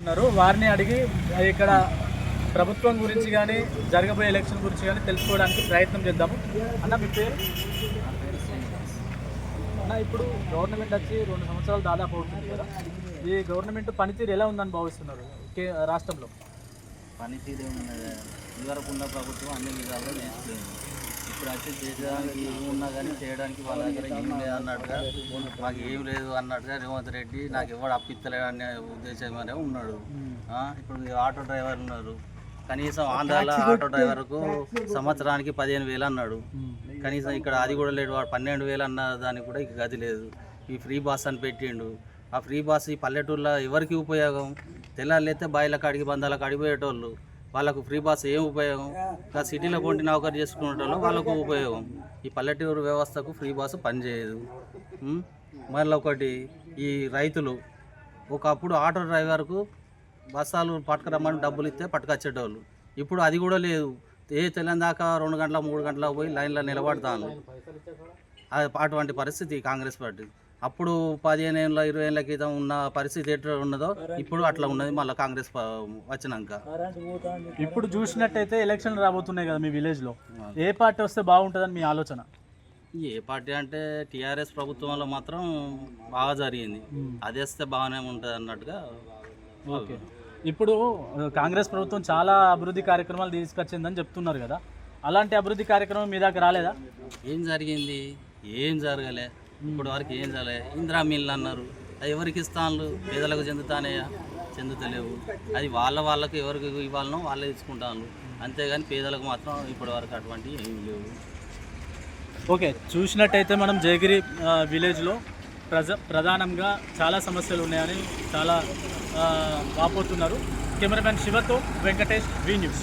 ఉన్నారు. వారిని అడిగి ఇక్కడ ప్రభుత్వం గురించి కానీ జరగబోయే ఎలక్షన్ గురించి కానీ తెలుసుకోవడానికి ప్రయత్నం చేద్దాము. అన్న మీ పేరు? అన్న ఇప్పుడు గవర్నమెంట్ వచ్చి రెండు సంవత్సరాలు దాదాపు అవుతుంది కదా. ఈ గవర్నమెంట్ పనితీరు ఎలా ఉందని భావిస్తున్నారు కే రాష్ట్రంలో? పనితీరు ఉన్నది ఇదివరకు ఉన్న ప్రభుత్వం అన్ని విధాలుగా చేస్తుంది ఇప్పుడు వచ్చి చేయడానికి ఏమి ఉన్నా కానీ చేయడానికి వాళ్ళ దగ్గర ఏం లేదు అన్నట్టుగా. మాకు ఏం లేదు అన్నట్టుగా రేవంత్ రెడ్డి నాకు ఎవడు అప్పిత్తలేడు అనే ఉద్దేశంగానే ఉన్నాడు. ఆ, ఇప్పుడు ఈ ఆటో డ్రైవర్ ఉన్నారు. కనీసం ఆంధ్రాలో ఆటో డ్రైవర్కు సంవత్సరానికి పదిహేను వేలు అన్నాడు. కనీసం ఇక్కడ అది కూడా లేడు వాడు పన్నెండు వేలు అన్న దానికి కూడా ఇక గది లేదు. ఈ ఫ్రీ బాస్ అని పెట్టిండు. ఆ ఫ్రీ బాస్ ఈ పల్లెటూరులో ఎవరికి ఉపయోగం? తెల్లారితే బాయిల కాడికి బంధాల కాడికి పోయేటోళ్ళు. వాళ్ళకు ఫ్రీ బాస్ ఏం ఉపయోగం? ఇంకా సిటీలో కొంటి నౌకరు చేసుకునేటోళ్ళు వాళ్ళకు ఉపయోగం. ఈ పల్లెటూరు వ్యవస్థకు ఫ్రీ బాస్ పనిచేయదు? మళ్ళీ ఒకటి ఈ రైతులు ఒకప్పుడు ఆటో డ్రైవర్కు బస్సాలు పట్టుకురమ్మని డబ్బులు ఇస్తే పట్టుకొచ్చేటోళ్ళు. ఇప్పుడు అది కూడా లేదు. ఏ తెల్లని దాకా రెండు గంటల మూడు గంటల పోయి లైన్లో నిలబడతాను అది అటువంటి పరిస్థితి కాంగ్రెస్ పార్టీ అప్పుడు పదిహేను ఏళ్ళ ఇరవై ఏళ్ళ క్రితం ఉన్న పరిస్థితి ఎట్లా ఉన్నదో ఇప్పుడు అట్లా ఉన్నది మళ్ళీ కాంగ్రెస్ వచ్చినాక. ఇప్పుడు చూసినట్టయితే ఎలక్షన్లు రాబోతున్నాయి కదా మీ విలేజ్లో. ఏ పార్టీ వస్తే బాగుంటుందని మీ ఆలోచన? ఏ పార్టీ అంటే టీఆర్ఎస్ ప్రభుత్వంలో మాత్రం బాగా జరిగింది. అది వస్తే బాగానే ఉంటుంది అన్నట్టుగా ఓకే. ఇప్పుడు కాంగ్రెస్ ప్రభుత్వం చాలా అభివృద్ధి కార్యక్రమాలు తీసుకొచ్చిందని చెప్తున్నారు కదా. అలాంటి అభివృద్ధి కార్యక్రమం మీ దాకా రాలేదా? ఏం జరిగింది? ఏం జరగలే. ఇప్పుడు వరకు ఏం జరగలే. ఇందిరా మిల్లు అన్నారు. అది ఎవరికి ఇస్తాను పేదలకు చెందుతానయా చెందుతలేవు. అది వాళ్ళ వాళ్ళకు ఎవరికి ఇవ్వాలనో వాళ్ళే తీసుకుంటాను అంతేగాని పేదలకు మాత్రం ఇప్పటి వరకు అటువంటివి ఏమీ లేవు. ఓకే చూసినట్టయితే మనం జయగిరి విలేజ్లో ప్రజ ప్రధానంగా చాలా సమస్యలు ఉన్నాయని చాలా వాపోతున్నారు. కెమెరామెన్ శివతో వెంకటేష్ వి న్యూస్.